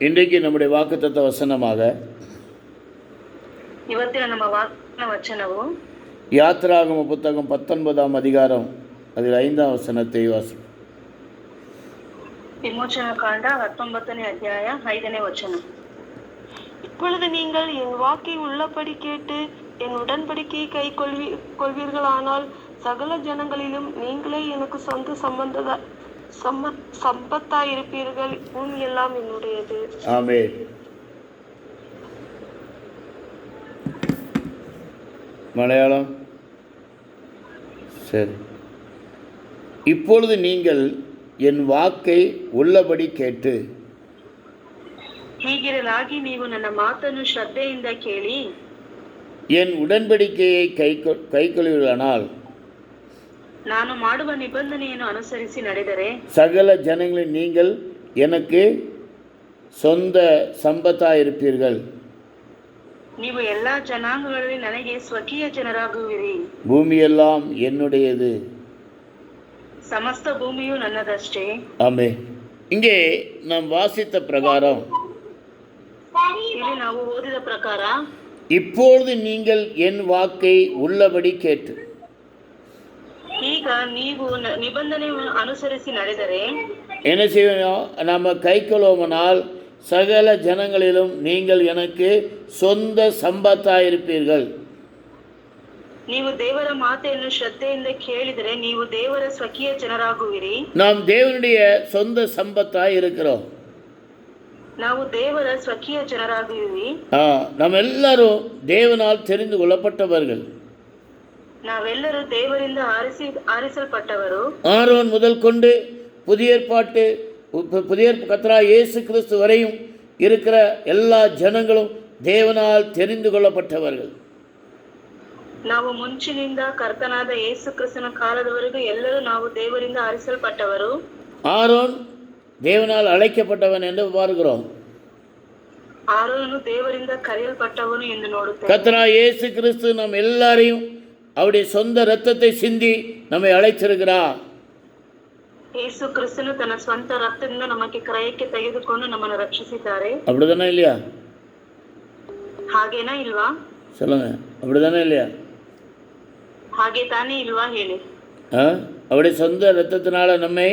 இன்றைக்கு நம்முடைய வாக்குத்தத்த வசனமாக ಇವತ್ತಿನ ನಮ್ಮ ವಾಕ್ಯನ ವಚನವು யாத்திராகம புத்தகம் பத்தொன்பதாம் அதிகாரம் அதில் ஐந்தாம் வசனத்தை வாசி ವಿಮೋಚನ ಕಾಂಡ ಹತ್ತೊಂಬತ್ತನೇ ಅಧ್ಯಾಯ ಐದನೇ ವಚನ இப்பொழுது நீங்கள் என் வாக்கை உள்ளபடி கேட்டு என் உடன்படிக்கையை கை கொள்வி கொள்வீர்களானால் சகல ஜனங்களிலும் நீங்களே எனக்கு சொந்த சம்பந்த சம்ம சம்பத்தாயிருப்பீர்கள் பூமி எல்லாம் என்னுடையது ஆமே மலையாளம் சரி இப்பொழுது நீங்கள் என் வாக்கை உள்ளபடி கேட்டு ಹೀಗಿರಲಾಗಿ ನೀವು ನನ್ನ ಮಾತನ್ನು ಶ್ರದ್ಧೆಯಿಂದ ಕೇಳಿ என் உடன்படிக்கையை கை கைக்கொள்வீர்களானால் ನಾನು ಮಾಡುವ ನಿಬಂಧನೆಯನ್ನು ಅನುಸರಿಸಿ ನಡೆದರೆ சகல ஜனங்களில் நீங்கள் எனக்கு சொந்த சம்பத்தாக இருப்பீர்கள் ನೀವು ಎಲ್ಲಾ ಜನಾಂಗಗಳಲ್ಲಿ ನನಗೆ ಸ್ವಕೀಯ ಜನರಾಗುವಿರಿ பூமியெல்லாம் என்னுடையது ಸಮಸ್ತ ಭೂಮಿಯು ನನ್ನದಷ್ಟೇ ஆமே இங்கே நாம் வாசித்த பிரகாரம் ಇಲ್ಲಿ ನಾವು ಓದಿದ ಪ್ರಕಾರ இப்பொழுது நீங்கள் என் வாக்கை உள்ளபடி கேட்டு ಈಗ ನೀವು ನಿಬಂಧನೆ ಅನುಸರಿಸಿ ನಡೆದರೆ? என்ன செய்வோம் நம்ம கை கொள்வோமனால் சகல ஜனங்களிலும் நீங்கள் எனக்கு சொந்த சம்பத்தாயிருப்பீர்கள் ನೀವು ದೇವರ ಮಾತೆಯನ್ನು ಶ್ರದ್ಧೆಯಿಂದ ಕೇಳಿದರೆ ನೀವು ದೇವರ ಸ್ವಕೀಯ ಜನರಾಗುವಿರಿ. நாம் தேவனுடைய சொந்த சம்பத்தாய் இருக்கிறோம். ನಾವು ದೇವರ ಸ್ವಕೀಯ ಜನರಾಗುವಿರಿ. ஆ, நம்ம எல்லாரும் தேவனால் தெரிந்து கொள்ளப்பட்டவர்கள். ನಾವೆಲ್ಲರೂ ದೇವರಿಂದ ಆರಿಸಿ ಆರಿಸಲ್ಪಟ್ಟವರು ஆரோன் முதல் கொண்டு புதிய ஏற்பாட்டு பு- புதிய ஏற்ப- கர்த்தரா இயேசு கிறிஸ்து வரையும் இருக்கிற எல்லா ஜனங்களும் தேவனால் தெரிந்து கொள்ளப்பட்டவர்கள் ನಾವು ಮುಂಚಿನಿಂದ ಕರ್ತನಾದ ಯೇಸು ಕ್ರಿಸ್ತನ ಕಾಲದವರೆಗೂ ಎಲ್ಲರೂ ನಾವು ದೇವರಿಂದ ಆರಿಸಲ್ಪಟ್ಟವರು ஆரோன் தேவனால் அழைக்கப்பட்டவன் என்று பார்க்கிறோம் ಆರೋನು ದೇವರಿಂದ ಕರೆಯಲ್ಪಟ್ಟವನು ಎಂದು ನೋಡುತ್ತೇವೆ கர்த்தரா இயேசு கிறிஸ்து நம் எல்லாரையும் அவருடைய சொந்த இரத்தத்தை சிந்தி நம்மை அழைச்சிருக்கிறார் ಯೇಸು ಕ್ರಿಸ್ತನು ತನ್ನ ಸ್ವಂತ ರಕ್ತದಿಂದ ನಮಗೆ ಕ್ರಯಕ್ಕೆ ತೆಗೆದುಕೊಂಡು ನಮ್ಮನ್ನು ರಕ್ಷಿಸಿದ್ದಾರೆ அப்படிதானே இல்லையா ಹಾಗೇನಾ ಇಲ್ವಾ சொல்லுங்க அப்படிதானே இல்லையா ಹಾಗೆ ತಾನೇ ಇಲ್ವಾ ಹೇಳಿ ஆ அவருடைய சொந்த இரத்தத்தினால நம்மை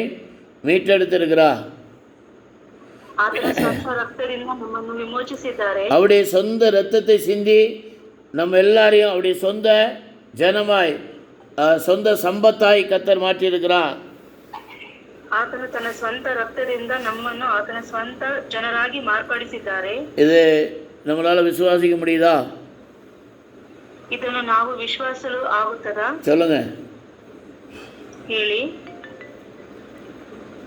மீட்டெடுத்திருக்கிறா ಆತನ ಸ್ವಂತ ರಕ್ತದಿಂದ ನಮ್ಮನ್ನು ವಿಮೋಚಿಸಿದ್ದಾರೆ அவருடைய சொந்த இரத்தத்தை சிந்தி நம்ம எல்லாரையும் அவருடைய சொந்த ஜனமாய் ஆ, சொந்த சம்பத்தாய் கத்தர் மாற்றியிருக்கிறார் ಆತನು ತನ್ನ ಸ್ವಂತ ರಕ್ತದಿಂದ ನಮ್ಮನ್ನು ಆತನ ಸ್ವಂತ ಜನರಾಗಿ ಮಾರ್ಪಡಿಸಿದ್ದಾರೆ இது நம்மளால் விசுவாசிக்க முடியுதா ಇದನ್ನು ನಾವು ವಿಶ್ವಾಸಲು ಆಗುತ್ತದಾ சொல்லுங்க ಹೇಳಿ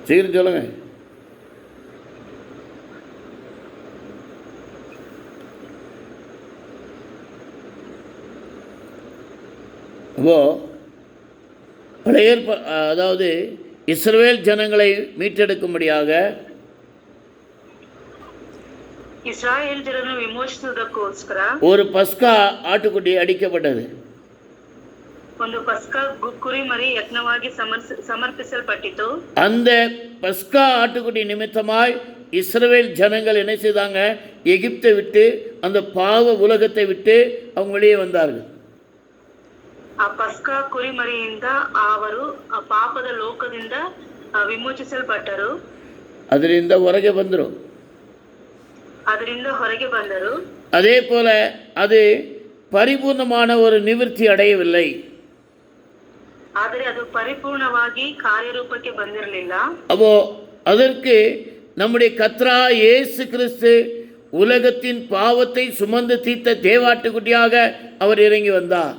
சீக்கிரம் சொல்லுங்க இப்போ பழைய ஏற்ப- அதாவது இஸ்ரவேல் ஜனங்களை மீட்டெடுக்கும்படியாக ಇಸ್ರಾಯೇಲ್ ಜನರನ್ನು ವಿಮೋಚಿಸುವುದಕ್ಕೋಸ್ಕರ ஒரு பஸ்கா ஆட்டுக்குட்டி அடிக்கப்பட்டது ಒಂದು ಪಸ್ಕ ಗು- ಕುರಿಮರಿ ಯಜ್ಞವಾಗಿ ಸಮರ್ಸ- ಸಮರ್ಪಿಸಲ್ಪಟ್ಟಿತು அந்த பஸ்கா ஆட்டுக்குட்டி நிமித்தமாய் இஸ்ரவேல் ஜனங்கள் என்ன செய்தாங்க எகிப்தை விட்டு அந்த பாவ உலகத்தை விட்டு அவங்க வெளியே வந்தார்கள் ಆ ಪಸ್ಕ ಕುರಿಮರಿಯಿಂದ ಅವರು ಆ ಪಾಪದ ಲೋಕದಿಂದ ಆ, ವಿಮೋಚಿಸಲ್ಪಟ್ಟರು ಅದರಿಂದ ಹೊರಗೆ ಬಂದರು ಅದರಿಂದ ಹೊರಗೆ ಬಂದರು அதே போல அது பரிபூர்ணமான ஒரு நிவிர்த்தி அடையவில்லை ಆದರೆ ಅದು ಪರಿಪೂರ್ಣವಾಗಿ ಕಾರ್ಯರೂಪಕ್ಕೆ ಬಂದಿರಲಿಲ್ಲ அப்போ அதற்கு நம்முடைய கத்ரா இயேசு கிறிஸ்து உலகத்தின் பாவத்தை சுமந்து தீர்த்த தேவாட்டுக்குட்டியாக அவர் இறங்கி வந்தார்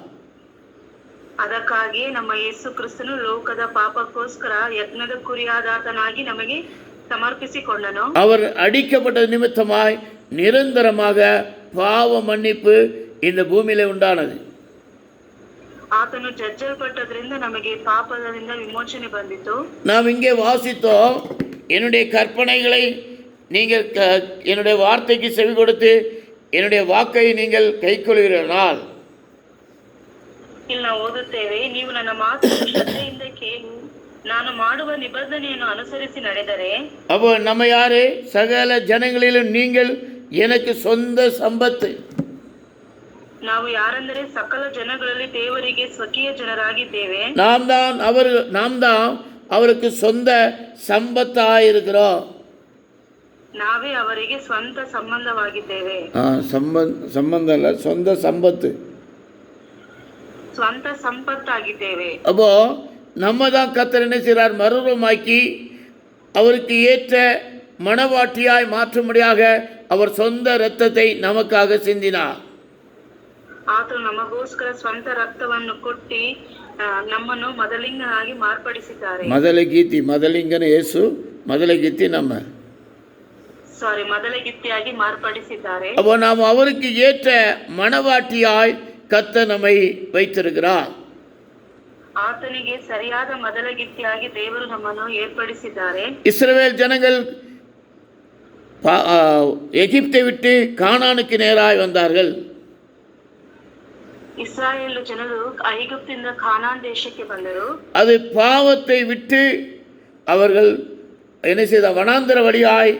ಅದಕ್ಕಾಗಿ ನಮ್ಮ ಯೇಸು ಕ್ರಿಸ್ತನು ಲೋಕದ ಪಾಪಕ್ಕೋಸ್ಕರ ಯಜ್ಞದ ಕುರಿಯಾದಾತನಾಗಿ ನಮಗೆ ಸಮರ್ಪಿಸಿಕೊಂಡನು அவர் அடிக்கப்பட்ட நிமித்தமாய் நிரந்தரமாக பாவ மன்னிப்பு இந்த பூமியில உண்டானது ಆತನು ಜಜ್ಜಲ್ಪಟ್ಟದ್ರಿಂದ ನಮಗೆ ಪಾಪದಿಂದ ವಿಮೋಚನೆ ಬಂದಿತು நாம் இங்கே வாசித்தோம் என்னுடைய கற்பனைகளை நீங்கள் க- என்னுடைய வார்த்தைக்கு செவி கொடுத்து என்னுடைய வாக்கை நீங்கள் கைக்கொள்கிறனால் ಇಲ್ಲಿ ನಾವು ಓದುತ್ತೇವೆ ನೀವು ನನ್ನ ಮಾತನ್ನು ಶ್ರದ್ಧೆಯಿಂದ ಕೇಳಿ ನಾನು ಮಾಡುವ ನಿಬಂಧನೆಯನ್ನು ಅನುಸರಿಸಿ ನಡೆದರೆ அப்போ நம்ம யாரு சகல ஜனங்களிலும் நீங்கள் எனக்கு சொந்த சம்பத்து ನಾವು ಯಾರೆಂದರೆ ಸಕಲ ಜನಗಳಲ್ಲಿ ದೇವರಿಗೆ ಸ್ವಕೀಯ ಜನರಾಗಿದ್ದೇವೆ நாம் தான் அவர் நாம் தான் அவருக்கு சொந்த சம்பத்தாக இருக்கிறோம் ನಾವೇ ಅವರಿಗೆ ಸ್ವಂತ ಸಂಬಂಧವಾಗಿದ್ದೇವೆ சம்பந்த் சம்பந்தம் இல்லை சொந்த சம்பத்து ಸ್ವಂತ ಸಂಪತ್ತಾಗಿದ್ದೇವೆ அப்போ நம்ம தான் கத்தர் என்ன செய்கிறார் மறுரூபமாக்கி அவருக்கு ஏற்ற மனவாட்டியாய் மாற்றும்படியாக அவர் சொந்த இரத்தத்தை நமக்காக சிந்தினார் ಆತನು ನಮಗೋಸ್ಕರ ಸ್ವಂತ ರಕ್ತವನ್ನು ಕೊಟ್ಟಿ ಆ, ನಮ್ಮನ್ನು ಮೊದಲಿಂಗನಾಗಿ ಮಾರ್ಪಡಿಸಿದ್ದಾರೆ மதலை கீத்தி மதலிங்கன்னு இயேசு மதலை கீத்தி நம்ம ಸಾರಿ ಮೊದಲಗಿತ್ತಿಯಾಗಿ ಮಾರ್ಪಡಿಸಿದ್ದಾರೆ அப்போ நாம் அவருக்கு ஏற்ற மனவாட்டியாய் கத்த நம்மை வைத்திருக்கிறார் ಆತನಿಗೆ ಸರಿಯಾದ ಮೊದಲಗಿತ್ತಿಯಾಗಿ ದೇವರು ನಮ್ಮನ್ನು ಏರ್ಪಡಿಸಿದ್ದಾರೆ இஸ்ரவேல் ஜனங்கள் பா- ஆ, எகிப்தை விட்டு கானானுக்கு நேராய் வந்தார்கள் ಇಸ್ರಾಯೇಲ್ ಜನರು ಐಗುಪ್ತಿಂದ ಖಾನಾನ್ ದೇಶಕ್ಕೆ ಬಂದರು அது பாவத்தை விட்டு அவர்கள் என்ன செய்த வனாந்தர வழியாய்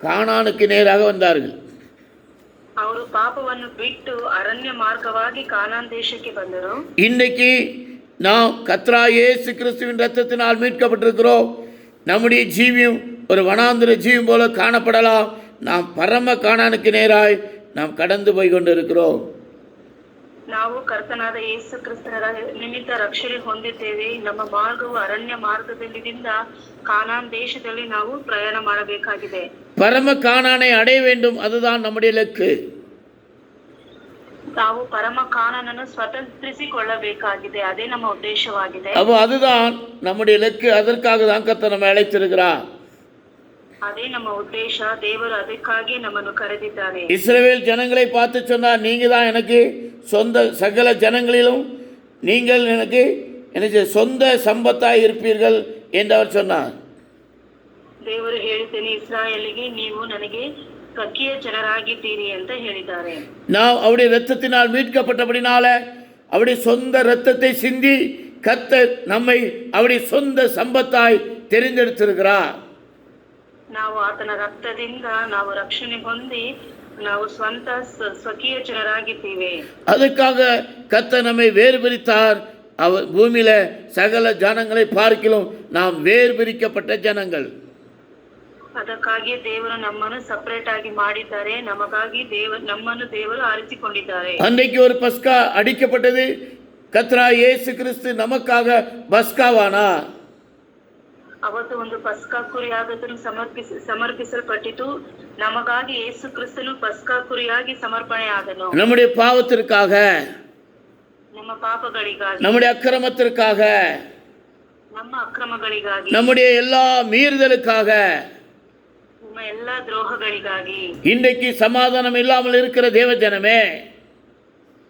கானானுக்கு நேராக வந்தார்கள் ಅವರು ಪಾಪವನ್ನು விட்டு ಅರಣ್ಯ ಮಾರ್ಗವಾಗಿ ಕಾನಾನ್ ದೇಶಕ್ಕೆ இன்னைக்கு நாம் கத்ரா ஏசு கிறிஸ்துவின் ரத்தத்தினால் மீட்கப்பட்டிருக்கிறோம். நம்முடைய ஜீவியம் ஒரு வனாந்திர ஜீவியம் போல காணப்படலாம். நாம் பரம காணானுக்கு நேராய் நாம் கடந்து போய் கொண்டிருக்கிறோம். ನಾವು ಕರ್ತನಾದ ಯೇಸು ಕ್ರಿಸ್ತನ ನಿಮಿತ್ತ ರಕ್ಷಣೆ ಹೊಂದಿದ್ದೇವೆ. ನಮ್ಮ ಮಾರ್ಗವು ಅರಣ್ಯ ಮಾರ್ಗದಲ್ಲಿದಿಂದ ಕಾನಾನ್ ದೇಶದಲ್ಲಿ ನಾವು ಪ್ರಯಾಣ ಮಾಡಬೇಕಾಗಿದೆ. பரம காணானை அடைய வேண்டும். அதுதான் நம்முடைய இலக்கு ನಾವು ಪರಮ ಕಾನನನ್ನು ಸ್ವತಂತ್ರಿಸಿಕೊಳ್ಳಬೇಕಾಗಿದೆ ಅದೇ ನಮ್ಮ ಉದ್ದೇಶವಾಗಿದೆ அப்போ அதுதான் நம்முடைய இலக்கு அதற்காக தான் கத்த நம்ம அழைத்திருக்கிறார் ಅದೇ ನಮ್ಮ ಉದ್ದೇಶ ದೇವರು ಅದಕ್ಕಾಗಿ ನಮ್ಮನ್ನು ಕರೆದಿದ್ದಾನೆ இஸ்ரவேல் ஜனங்களை பார்த்து சொன்னார் நீங்கள் தான் எனக்கு சொந்த சகல ஜனங்களிலும் நீங்கள் எனக்கு எனக்கு சொந்த சம்பத்தாய் இருப்பீர்கள் என்று அவர் சொன்னார் ದೇವರು ಹೇಳಿದ್ದೇನೆ ಇಸ್ರಾಯೇಲಿಗೆ ನೀವು ನನಗೆ ಸ್ವಕೀಯ ಜನರಾಗಿದ್ದೀರಿ ಅಂತ ಹೇಳಿದ್ದಾರೆ நாம் அவருடைய இரத்தத்தினால் மீட்கப்பட்டபடினால அவருடைய சொந்த இரத்தத்தை சிந்தி கத்தர் நம்மை அவருடைய சொந்த சம்பத்தாய் தெரிந்தெடுத்திருக்கிறார் ನಾವು ಆತನ ರಕ್ತದಿಂದ ನಾವು ರಕ್ಷಣೆ ಹೊಂದಿ ನಾವು ಸ್ವಂತ ಸ- ಸ್ವಕೀಯ ಜನರಾಗಿದ್ದೀವಿ அதுக்காக கத்தர் நம்மை வேறு பிரித்தார் அவர் பூமியில சகல ஜனங்களை பார்க்கிலும் நாம் வேறு பிரிக்கப்பட்ட ஜனங்கள் ಅದಕ್ಕಾಗಿ ದೇವರು ನಮ್ಮನ್ನು ಸಪರೇಟ್ ಆಗಿ ಮಾಡಿದ್ದಾರೆ ನಮಗಾಗಿ ದೇವ ನಮ್ಮನ್ನು ದೇವರು ಆರಿಸಿಕೊಂಡಿದ್ದಾರೆ அன்றைக்கு ஒரு பஸ்கா அடிக்கப்பட்டது கத்ரா இயேசு கிறிஸ்து நமக்காக பஸ்காவானா ಅವತ್ತು ಒಂದು ಪಸ್ಕಾ ಕುರಿಯಾಗದನ್ನು ಸಮರ್ಪಿಸ ಸಮರ್ಪಿಸಲ್ಪಟ್ಟಿತು ನಮಗಾಗಿ ಯೇಸು ಕ್ರಿಸ್ತನು ಪಸ್ಕಾ ಕುರಿಯಾಗಿ ಸಮರ್ಪಣೆ ಆದನು நம்முடைய பாவத்திற்காக ನಮ್ಮ ಪಾಪಗಳಿಗಾಗಿ நம்முடைய அக்கிரமத்திற்காக ನಮ್ಮ ಅಕ್ರಮಗಳಿಗಾಗಿ நம்முடைய எல்லா மீறுதலுக்காக ನಮ್ಮ ಎಲ್ಲಾ ದ್ರೋಹಗಳಿಗಾಗಿ இன்றைக்கு சமாதானம் இல்லாமல் இருக்கிற தேவ ஜனமே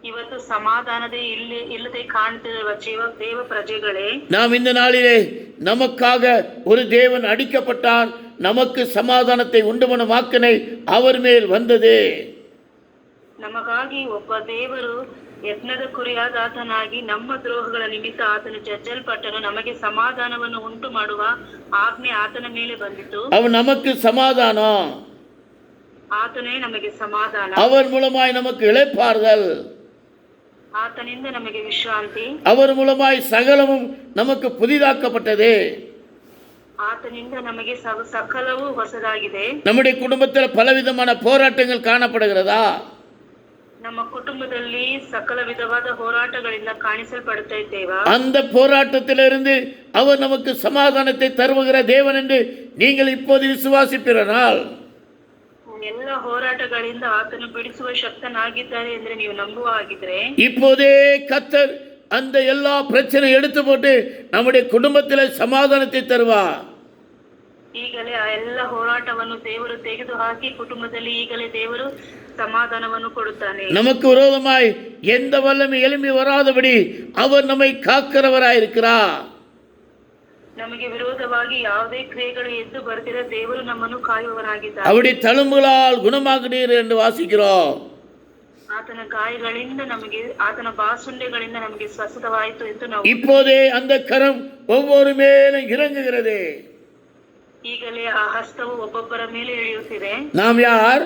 ಇವತ್ತು ಸಮಾಧಾನದೇ ಇಲ್ಲಿ ಇಲ್ಲದೆ ಕಾಣ್ತಿರುವ ಜೀವ ದೇವ ಪ್ರಜೆಗಳೇ நாம் இந்த நாளிலே நமக்காக ஒரு தேவன் அடிக்கப்பட்டார் நமக்கு சமாதானத்தை உண்டு பண்ணும் வாக்கினை அவர் மேல் வந்தது ನಮಗಾಗಿ ಒಬ್ಬ ದೇವರು ಯಜ್ಞದ ಕುರಿಯಾದ ಆತನಾಗಿ ನಮ್ಮ ದ್ರೋಹಗಳ ನಿಮಿತ್ತ ಆತನು ಜಜ್ಜಲ್ಪಟ್ಟನು ನಮಗೆ ಸಮಾಧಾನವನ್ನು ಉಂಟು ಮಾಡುವ ಆಜ್ಞೆ ಆತನ ಮೇಲೆ ಬಂದಿತು அவர் நமக்கு சமாதானம் ಆತನೇ ನಮಗೆ ಸಮಾಧಾನ அவர் மூலமாய் நமக்கு இளைப்பாறுதல் ಆತನಿಂದ ನಮಗೆ ವಿಶ್ರಾಂತಿ அவர் மூலமாய் சகலமும் நமக்கு புதிதாக்கப்பட்டது ಆತನಿಂದ ನಮಗೆ ಸ- ಸಕಲವೂ ಹೊಸದಾಗಿದೆ நம்முடைய குடும்பத்தில் பலவிதமான போராட்டங்கள் காணப்படுகிறதா ನಮ್ಮ ಕುಟುಂಬದಲ್ಲಿ ಸಕಲ ವಿಧವಾದ ಹೋರಾಟಗಳಿಂದ ಕಾಣಿಸಲ್ಪಡುತ್ತಾ ಇದ್ದೇವಾ அந்த போராட்டத்திலிருந்து அவர் நமக்கு சமாதானத்தை தருவுகிற தேவன் என்று நீங்கள் இப்போது விசுவாசிப்பிறனால் ಎಲ್ಲ ಹೋರಾಟಗಳಿಂದ ಆತನು ಬಿಡಿಸುವ ಶಕ್ತನಾಗಿದ್ದಾರೆ ಅಂದ್ರೆ ನೀವು ನಂಬುವ ಹಾಗಿದ್ರೆ இப்போதே கத்தர் அந்த எல்லா பிரச்சனை எடுத்து போட்டு நம்முடைய குடும்பத்தில் சமாதானத்தை தருவார் ಈಗಲೇ ಆ ಎಲ್ಲ ಹೋರಾಟವನ್ನು ದೇವರು ತೆಗೆದು ಹಾಕಿ ಕುಟುಂಬದಲ್ಲಿ ಈಗಲೇ ದೇವರು ಸಮಾಧಾನವನ್ನು ಕೊಡುತ್ತಾನೆ நமக்கு விரோதமாய் எந்த வல்லமை எழும்பி வராதபடி அவர் நம்மை காக்கிறவராயிருக்கிறார் ನಮಗೆ ವಿರೋಧವಾಗಿ ಯಾವುದೇ ಕ್ರಿಯೆಗಳು ಎದ್ದು ಬರ್ದಿರ ದೇವರು ನಮ್ಮನ್ನು ಕಾಯುವವನಾಗಿದ್ದಾನೆ அவருடைய தழும்புகளால் குணமாகினீர் என்று வாசிக்கிறோம் ಆತನ ಗಾಯಗಳಿಂದ ನಮಗೆ ಆತನ ಬಾಸುಂಡೆಗಳಿಂದ ನಮಗೆ ಸ್ವಸ್ಥವಾಯಿತು ಎಂದು ನಾವು இப்போதே அந்த கரம் ஒவ்வொரு மேலும் இறங்குகிறது ಈಗಲೇ ಆ ಹಸ್ತವು ಒಬ್ಬೊಬ್ಬರ ಮೇಲೆ ಇಳಿಯುತ್ತಿದೆ நாம் யார்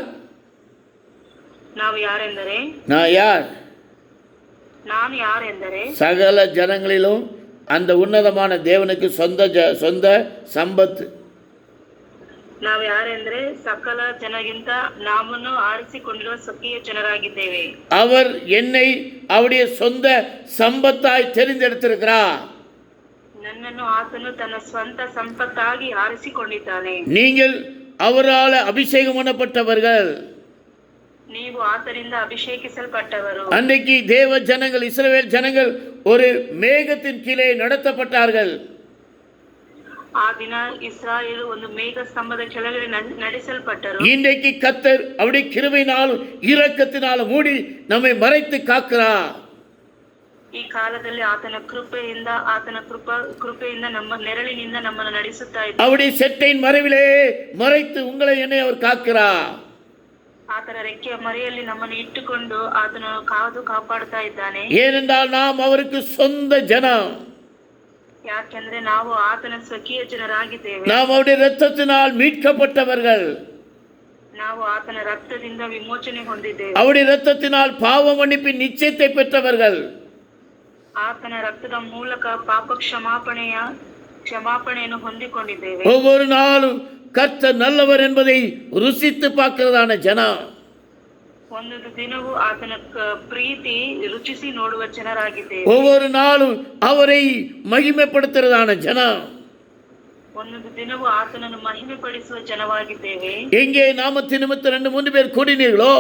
ನಾವು ಯಾರೆಂದರೆ நான் யார் ನಾನು ಯಾರೆಂದರೆ சகல ஜனங்களிலும் அந்த உன்னதமான தேவனுக்கு சொந்த ஜ சொந்த சம்பத்து ನಾವು ಯಾರೆಂದ್ರೆ ಸಕಲ ಜನಗಿಂತ ನಾಮನ್ನು ಆರಿಸಿಕೊಂಡಿರುವ ಸ್ವಕೀಯ ಜನರಾಗಿದ್ದೇವೆ அவர் என்னை அவருடைய சொந்த சம்பத்தாய் தெரிந்தெடுத்திருக்கிறார் ನನ್ನನ್ನು ಆತನು ತನ್ನ ಸ್ವಂತ ಸಂಪತ್ತಾಗಿ ಆರಿಸಿಕೊಂಡಿದ್ದಾನೆ நீங்கள் அவரால் அபிஷேகம் பண்ணப்பட்டவர்கள் ನೀವು ಆತನಿಂದ ಅಭಿಷೇಕಿಸಲ್ಪಟ್ಟವರು அன்றைக்கு தேவ ஜனங்கள் இஸ்ரவேல் ஜனங்கள் ஒரு மேகத்தின் கீழே நடத்தப்பட்டார்கள் ಆ ದಿನ ಇಸ್ರಾಯೇಲು ಒಂದು ಮೇಘ ಸ್ತಂಭದ ಕೆಳಗಡೆ ನಡ್- ನಡೆಸಲ್ಪಟ್ಟರು இன்றைக்கு கத்தர் அவருடைய கிருபையினாலும் இரக்கத்தினாலும் மூடி நம்மை மறைத்து காக்கிறார் ಈ ಕಾಲದಲ್ಲಿ ಆತನ ಕೃಪೆಯಿಂದ ಆತನ ಕೃಪ ಕೃಪೆಯಿಂದ ನಮ್ಮ ನೆರಳಿನಿಂದ ನಮ್ಮನ್ನು ನಡೆಸುತ್ತಾ ಇದ್ದ அவருடைய செட்டையின் மறைவிலே மறைத்து உங்களை என்னை அவர் காக்கிறார் ಆತನ ರೆಕ್ಕೆಯ ಮರೆಯಲ್ಲಿ ನಮ್ಮನ್ನು ಇಟ್ಟುಕೊಂಡು ಆತನು ಕಾದು ಕಾಪಾಡುತ್ತಾ ಇದ್ದಾನೆ ஏனென்றால் நாம் அவருக்கு சொந்த ஜனம் ಯಾಕೆಂದ್ರೆ ನಾವು ಆತನ ಸ್ವಕೀಯ ಜನರಾಗಿದ್ದೇವೆ நாம் அவருடைய இரத்தத்தினால் மீட்கப்பட்டவர்கள் ನಾವು ಆತನ ರಕ್ತದಿಂದ ವಿಮೋಚನೆ ಹೊಂದಿದ್ದೇವೆ அவருடைய இரத்தத்தினால் பாவ மன்னிப்பின் நிச்சயத்தை பெற்றவர்கள் ಆತನ ರಕ್ತದ ಮೂಲಕ ಪಾಪ ಕ್ಷಮಾಪಣೆಯ ಕ್ಷಮಾಪಣೆಯನ್ನು ಹೊಂದಿಕೊಂಡಿದ್ದೇವೆ ஒவ்வொரு நாளும் கர்த்தர் நல்லவர் என்பதை ருசித்து பார்க்கிறதான ஜனம் ಒಂದೊಂದು ದಿನವೂ ಆತನ ಕ- ಪ್ರೀತಿ ರುಚಿಸಿ ನೋಡುವ ಜನರಾಗಿದ್ದೇವೆ ஒவ்வொரு நாளும் அவரை மகிமைப்படுத்துறதான ஜனம் ಒಂದೊಂದು ದಿನವೂ ಆತನನ್ನು ಮಹಿಮೆ ಪಡಿಸುವ ಜನವಾಗಿದ್ದೇವೆ எங்கே நாமத்து நிமித்தம் ரெண்டு மூன்று பேர் கூடினீர்களோ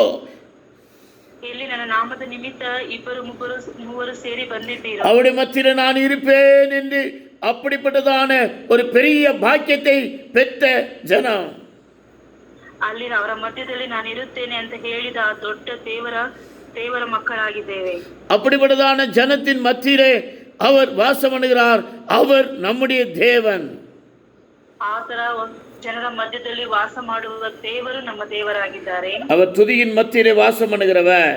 ಇಲ್ಲಿ ನನ್ನ ನಾಮದ ನಿಮಿತ್ತ ಇಬ್ಬರು ಮುಬ್ಬರು ಮೂವರು ಸೇರಿ ಬಂದಿದ್ದೀರೋ அவருடைய மத்தியில் நான் இருப்பேன் என்று அப்படிப்பட்டதான ஒரு பெரிய பாக்கியத்தை பெற்ற ஜனம் ಅಲ್ಲಿ ಅವರ ಮಧ್ಯದಲ್ಲಿ ನಾನು ಇರುತ್ತೇನೆ ಅಂತ ಹೇಳಿದ ಆ ದೊಡ್ಡ ದೇವರ ದೇವರ ಮಕ್ಕಳಾಗಿದ್ದೇವೆ அப்படிப்பட்டதான ஜனத்தின் மத்தியிலே அவர் வாசம் பண்ணுகிறார் அவர் நம்முடைய தேவன் ಆ ತರ ಒಂದ್ ಜನರ ಮಧ್ಯದಲ್ಲಿ ವಾಸ ಮಾಡುವ ದೇವರು ನಮ್ಮ ದೇವರಾಗಿದ್ದಾರೆ அவர் துதியின் மத்தியிலே வாசம் பண்ணுகிறவர்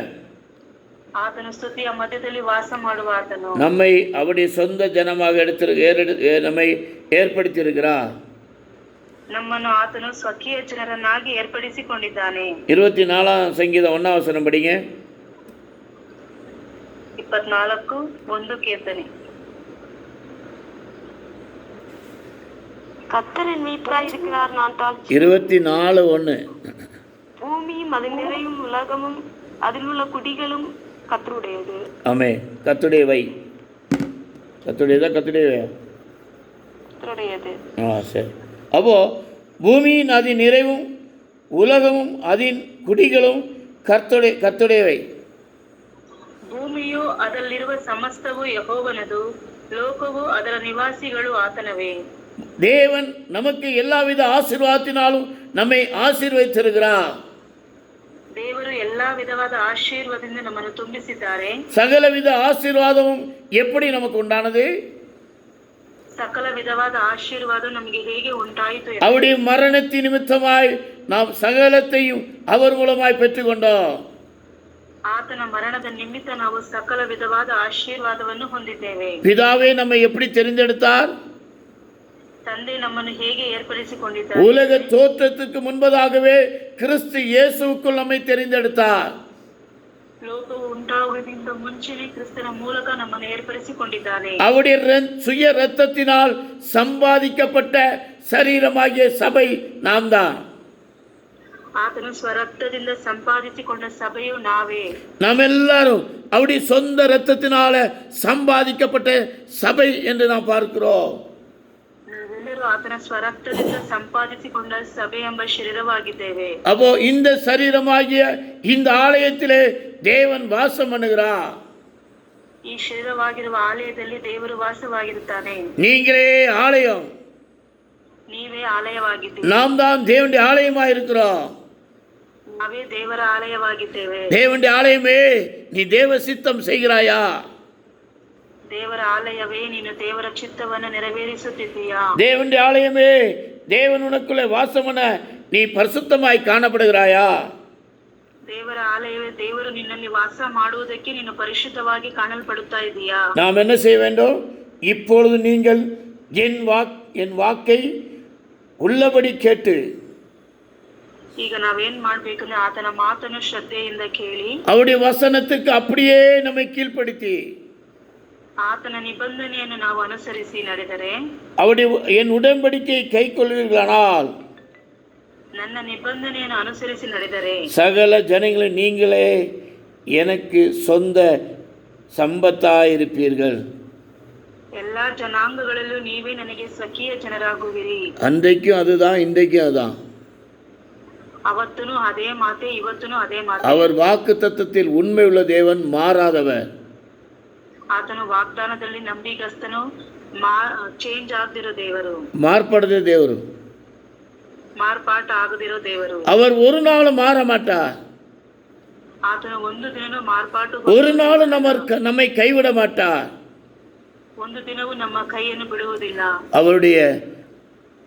ಆತನ ಸ್ತುತಿಯ ಮಧ್ಯದಲ್ಲಿ ವಾಸ ಮಾಡುವ ಆತನು நம்மை அவருடைய சொந்த ஜனமாக எடுத்து ஏறெடு- ஏ- நம்மை ஏற்படுத்தியிருக்கிறார் ನಮ್ಮನ್ನು ಆತನು ಸ್ವಕೀಯ ಜನರನ್ನಾಗಿ ಏರ್ಪಡಿಸಿಕೊಂಡಿದ್ದಾನೆ இருபத்தி நாலாம் சங்கீதம் ஒன்றாம் வசனம் படிங்க ಇಪ್ಪತ್ನಾಲ್ಕು ಒಂದು ಕೀರ್ತನೆ கத்தரின் மீட்பராயிருக்கிறார் நான் தாழ்ச்சி இருபத்தி நாலு ஒன்று பூமியும் அது நிறையும் உலகமும் அதில் உள்ள குடிகளும் கத்தருடையது ஆமே கத்துடைய வை கத்துடையதா கத்துடைய கத்தருடையது ஆ சரி அப்போ பூமியின் அதன் நிறைவும் உலகமும் அதன் குடிகளும் கர்த்துடைய கர்த்துடையவை ಭೂಮಿಯು ಅದರಲ್ಲಿರುವ ಸಮಸ್ತವು ಯಹೋವನದು ಲೋಕವು ಅದರ ನಿವಾಸಿಗಳು ಆತನವೇ தேவன் நமக்கு எல்லாவித ஆசீர்வாதத்தினாலும் நம்மை ஆசீர்வதித்திருக்கிறார் ದೇವರು ಎಲ್ಲಾ ವಿಧವಾದ ಆಶೀರ್ವಾದದಿಂದ ನಮ್ಮನ್ನು ತುಂಬಿಸಿದ್ದಾರೆ சகலவித ஆசீர்வாதமும் எப்படி நமக்கு உண்டானது ಸಕಲ ವಿಧವಾದ ಆಶೀರ್ವಾದ ನಮಗೆ ಹೇಗೆ ಉಂಟಾಯಿತು ಎಂದು அவருடைய மரணத்தின் நிமித்தமாய் நாம் சகலத்தையும் அவர் மூலமாய் பெற்றுக்கொண்டோம் ಆತನ ಮರಣದ ನಿಮಿತ್ತ ನಾವು ಸಕಲ ವಿಧವಾದ ಆಶೀರ್ವಾದವನ್ನು ಹೊಂದಿದ್ದೇವೆ பிதாவே நம்மை எப்படி தெரிந்தெடுத்தார் உலக தோற்றத்துக்கு முன்பதாகவே கிறிஸ்து இயேசுவுக்குள் நம்மை தெரிந்தெடுத்தார் ಲೋಕವು ಉಂಟಾಗುವುದಕ್ಕಿಂತ ಮುಂಚೆನೆ ಕ್ರಿಸ್ತನ ಮೂಲಕ ನಮ್ಮನ್ನು ಏರ್ಪಡಿಸಿಕೊಂಡಿದ್ದಾನೆ அவருடைய ரத்- சுய ரத்தத்தினால் சம்பாதிக்கப்பட்ட சரீரமாகிய சபை நாம் தான் ಆತನು ಸ್ವರಕ್ತದಿಂದ ಸಂಪಾದಿಸಿಕೊಂಡ ಸಭೆಯು ನಾವೇ நாம் எல்லாரும் அவருடைய சொந்த ரத்தத்தினால சம்பாதிக்கப்பட்ட சபை என்று நாம் பார்க்கிறோம் ನಾವೆಲ್ಲರೂ ಆತನ ಸ್ವರಕ್ತದಿಂದ ಸಂಪಾದಿಸಿಕೊಂಡ ಸಭೆ ಎಂಬ ಶರೀರವಾಗಿದ್ದೇವೆ அப்போ இந்த சரீரமாகிய இந்த ஆலயத்திலே தேவன் வாசம் பண்ணுகிறார் ಈ ಶರೀರವಾಗಿರುವ ಆಲಯದಲ್ಲಿ ದೇವರು ವಾಸವಾಗಿರುತ್ತಾನೆ நீங்களே ஆலயம் ನೀವೇ ಆಲಯವಾಗಿದ್ದೀರಿ நாம் தான் தேவனுடைய ஆலயமாக இருக்கிறோம் ನಾವೇ ದೇವರ ಆಲಯವಾಗಿದ್ದೇವೆ தேவனுடைய ஆலயமே நீ தேவ சித்தம் செய்கிறாயா ದೇವರ ಆಲಯವೇ ನೀನು ದೇವರ ಚಿತ್ತವನ್ನು ನೆರವೇರಿಸುತ್ತಿದ್ದೀಯಾ தேவனுடைய ஆலயமே தேவன் உனக்குள்ளே வாசம் பண்ண நீ பரிசுத்தமாய் காணப்படுகிறாயா ದೇವರ ಆಲಯವೇ ದೇವರು ನಿನ್ನಲ್ಲಿ ವಾಸ ಮಾಡುವುದಕ್ಕೆ ನೀನು ಪರಿಶುದ್ಧವಾಗಿ ಕಾಣಲ್ಪಡುತ್ತಾ ಇದೀಯಾ நாம் என்ன செய்ய வேண்டும் இப்பொழுது நீங்கள் என் வாக் என் வாக்கை உள்ளபடி கேட்டு ಈಗ ನಾವೇನ್ ಮಾಡ್ಬೇಕಂದ್ರೆ ಆತನ ಮಾತನ್ನು ಶ್ರದ್ಧೆಯಿಂದ ಕೇಳಿ அவருடைய வசனத்துக்கு அப்படியே நம்மை கீழ்ப்படுத்தி ಆತನ ನಿಬಂಧನೆಯನ್ನು ನಾವು ಅನುಸರಿಸಿ ನಡೆದರೆ அவருடைய என் உடன்படிக்கையை கை கொள்வீர்களானால் ನನ್ನ ನಿಬಂಧನೆಯನ್ನು ಅನುಸರಿಸಿ ನಡೆದರೆ சகல ஜனங்களை நீங்களே எனக்கு சொந்த சம்பத்தாயிருப்பீர்கள் ಎಲ್ಲಾ ಜನಾಂಗಗಳಲ್ಲೂ ನೀವೇ ನನಗೆ ಸ್ವಕೀಯ ಜನರಾಗುವಿರಿ அன்றைக்கும் அதுதான் இன்றைக்கும் அதுதான் ಅವತ್ತೂ ಅದೇ ಮಾತೆ ಇವತ್ತೂ ಅದೇ ಮಾತೆ அவர் வாக்கு தத்தத்தில் உண்மை உள்ள தேவன் மாறாதவர் ಆತನು ವಾಗ್ದಾನದಲ್ಲಿ ನಂಬಿಗಸ್ತನು ಮಾ ಚೇಂಜ್ ಆಗದಿರೋ ದೇವರು மார்படுத தேவர் ಮಾರ್ಪಾಟ ಆಗದಿರೋ ದೇವರು அவர் ஒரு நாளும் மாற மாட்டார் ಆತನು ಒಂದು ದಿನನೂ ಮಾರ್ಪಾಟು ஒரு நாளும் நம்ம நம்மை கைவிட மாட்டார் ಒಂದು ದಿನವೂ ನಮ್ಮ ಕೈಯನ್ನು ಬಿಡುವುದಿಲ್ಲ அவருடைய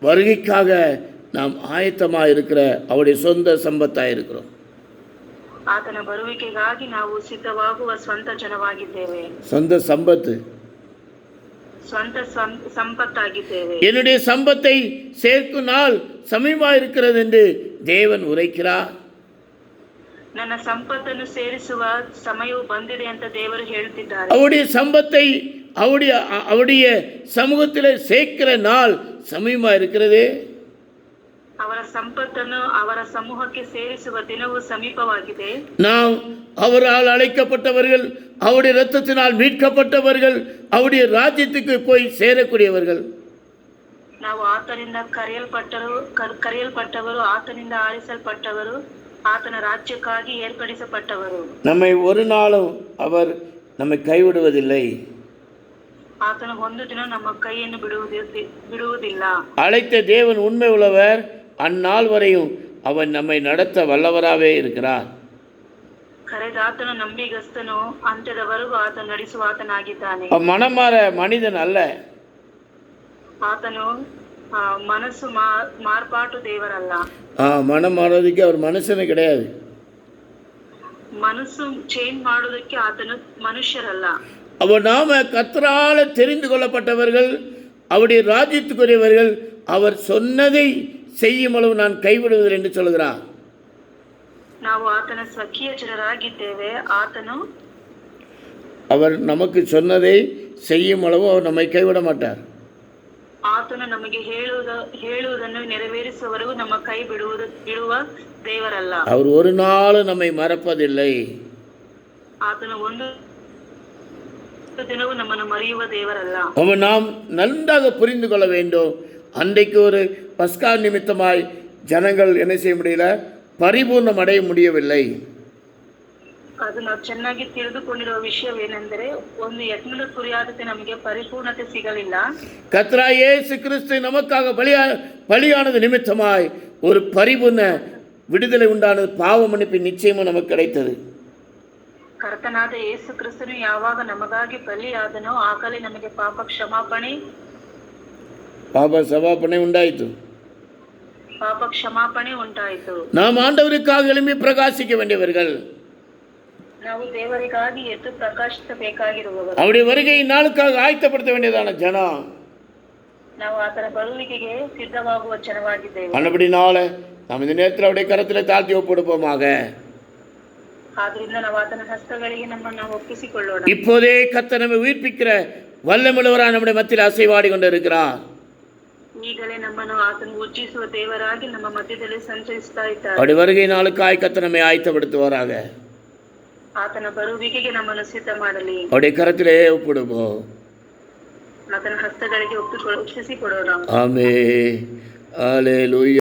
வருகைக்காக நாம் ஆயத்தமாக இருக்கிற அவருடைய சொந்த சம்பத்தாக இருக்கிறோம் ಆತನ ಬರುವಿಕೆಗಾಗಿ ನಾವು ಸಿದ್ಧವಾಗುವ ಸ್ವಂತ ಜನವಾಗಿದ್ದೇವೆ சொந்த சம்பத்து ಸ್ವಂತ ಸಂ- ಸಂಪತ್ತಾಗಿದ್ದೇವೆ என்னுடைய சம்பத்தை சேர்க்கும் நாள் சமீபமாக இருக்கிறது என்று தேவன் உரைக்கிறார் ನನ್ನ ಸಂಪತ್ತನ್ನು ಸೇರಿಸುವ ಸಮಯವು ಬಂದಿದೆ ಅಂತ ದೇವರು ಹೇಳ್ತಿದ್ದಾರೆ அவருடைய சம்பத்தை அவருடைய அ- அவருடைய சமூகத்தில் சேர்க்கிற நாள் சமீபமாக இருக்கிறது ಅವರ ಸಂಪತ್ತನ್ನು ಅವರ ಸಮೂಹಕ್ಕೆ ಸೇರಿಸುವ ದಿನವು ಸಮೀಪವಾಗಿದೆ நாம் அவரால் அழைக்கப்பட்டவர்கள் அவருடைய இரத்தத்தினால் மீட்கப்பட்டவர்கள் அவருடைய ராஜ்யத்துக்கு போய் சேரக்கூடியவர்கள் ನಾವು ಆತನಿಂದ ಕರೆಯಲ್ಪಟ್ಟರು ಕರ್- ಕರೆಯಲ್ಪಟ್ಟವರು ಆತನಿಂದ ಆರಿಸಲ್ಪಟ್ಟವರು ಆತನ ರಾಜ್ಯಕ್ಕಾಗಿ ಏರ್ಪಡಿಸಲ್ಪಟ್ಟವರು நம்மை ஒரு நாளும் அவர் நம்மை கைவிடுவதில்லை ಆತನು ಒಂದು ದಿನ ನಮ್ಮ ಕೈಯನ್ನು ಬಿಡುವುದಿ ಬಿಡುವುದಿಲ್ಲ அழைத்த தேவன் உண்மை உள்ளவர் அந்நாள் வரையும் அவர் நம்மை நடத்த வல்லவராகவே இருக்கிறார் ಕರೆದಾತನು ನಂಬಿಗಸ್ತನು ಅಂತ್ಯದವರೆಗೂ ಆತನು ನಡೆಸುವ ಆತನಾಗಿದ್ದಾನೆ அவர் மனமாற மனிதன் அல்ல ಆತನು ಆ, ಮನಸ್ಸು ಮಾ ಮಾರ್ಪಾಟು ದೇವರಲ್ಲ ஆ, மனம் மாறதுக்கு அவர் மனுஷனே கிடையாது ಮನಸ್ಸು ಚೇಂಜ್ ಮಾಡೋದಕ್ಕೆ ಆತನು ಮನುಷ್ಯರಲ್ಲ அவர் நாம கத்தரால தெரிந்து கொள்ளப்பட்டவர்கள் அவருடைய ராஜ்யத்துக்குரியவர்கள் அவர் சொன்னதை செய்யும் அளவு நான் கைவிடுவதில்லை என்று சொல்கிறார் ನಾವು ಆತನ ಸ್ವಕೀಯ ಜನರಾಗಿದ್ದೇವೆ ಆತನು அவர் நமக்கு சொன்னதை செய்யும் அளவு அவர் நம்மை கைவிட மாட்டார் ಆತನು ನಮಗೆ ಹೇಳುವುದ ಹೇಳುವುದನ್ನು ನೆರವೇರಿಸುವವರೆಗೂ ನಮ್ಮ ಕೈ ಬಿಡುವುದು ಬಿಡುವ ದೇವರಲ್ಲ அவர் ஒரு நாளும் நம்மை மறப்பதில்லை ಆತನು ಒಂದು ದಿನವೂ ನಮ್ಮನ್ನು ಮರೆಯುವ ದೇವರಲ್ಲ அவர் நாம் நன்றாக புரிந்து கொள்ள வேண்டும் அன்றைக்கு ஒரு பஸ்கா நிமித்தமாய் ஜனங்கள் என்ன செய்ய முடியல பரிபூர்ணம் அடைய முடியவில்லை ಅದು ನಾವು ಚೆನ್ನಾಗಿ ತಿಳಿದುಕೊಂಡಿರುವ ವಿಷಯವೇನೆಂದರೆ ಒಂದು ಯಜ್ಞದ ಕುರಿಯಾದತೆ ನಮಗೆ ಪರಿಪೂರ್ಣತೆ ಸಿಗಲಿಲ್ಲ கத்ரா இயேசு கிறிஸ்து நமக்காக பலியா பலியானது நிமித்தமாய் ஒரு பரிபூர்ண விடுதலை உண்டானது பாவ மன்னிப்பின் நிச்சயமும் நமக்கு கிடைத்தது ಕರ್ತನಾದ ಯೇಸು ಕ್ರಿಸ್ತನು ಯಾವಾಗ ನಮಗಾಗಿ ಬಲಿಯಾದನೋ ಆಗಲೇ ನಮಗೆ ಪಾಪ ಕ್ಷಮಾಪಣೆ பாப சபாபனை உண்டாயிற்று ಪಾಪ ಕ್ಷಮಾಪಣೆ ಉಂಟಾಯಿತು நாம் ஆண்டவருக்காக எழும்பி பிரகாசிக்க வேண்டியவர்கள் ನಾವು ದೇವರಿಗಾಗಿ ಎದ್ದು ಪ್ರಕಾಶಿಸಬೇಕಾಗಿರುವವರು அவருடைய வருகை நாளுக்காக ஆயத்தப்படுத்த வேண்டியதான ஜனம் ನಾವು ಆತನ ಬರುವಿಕೆಗೆ ಸಿದ್ಧವಾಗುವ ಜನವಾಗಿದ್ದೇವೆ அன்னபடினால நாம் இந்த நேரத்தில் அவருடைய கரத்தில் தாழ்த்தி ஒப்படுப்போமாக ಆದ್ರಿಂದ ನಾವು ಆತನ ಹಸ್ತಗಳಿಗೆ ನಮ್ಮನ್ನು ಒಪ್ಪಿಸಿಕೊಳ್ಳೋಣ இப்போதே கத்த நம்மை உயிர்ப்பிக்கிற வல்லமுள்ளவராக நம்முடைய மத்தியில் அசைவாடி கொண்டு இருக்கிறார் ಈಗಲೇ ನಮ್ಮನ್ನು ಆತನು ಉಜ್ಜಿಸುವ ದೇವರಾಗಿ ನಮ್ಮ ಮಧ್ಯದಲ್ಲಿ ಸಂಚರಿಸ್ತಾ ಇದ್ದಾರೆ அவருடைய வருகை நாளுக்காய் கத்த நம்மை ஆயத்தப்படுத்துவாராக ಆತನ ಬರುವಿಕೆಗೆ ನಮ್ಮನ್ನು ಸಿದ್ಧ ಮಾಡಲಿ அவருடைய கரத்திலே ஒப்பிடுவோம் ಆತನ ಹಸ್ತಗಳಿಗೆ ಒಪ್ಪಿಕೊಳ್ಳ ಒಪ್ಪಿಸಿಕೊಡೋಣ ஆமே ஆலே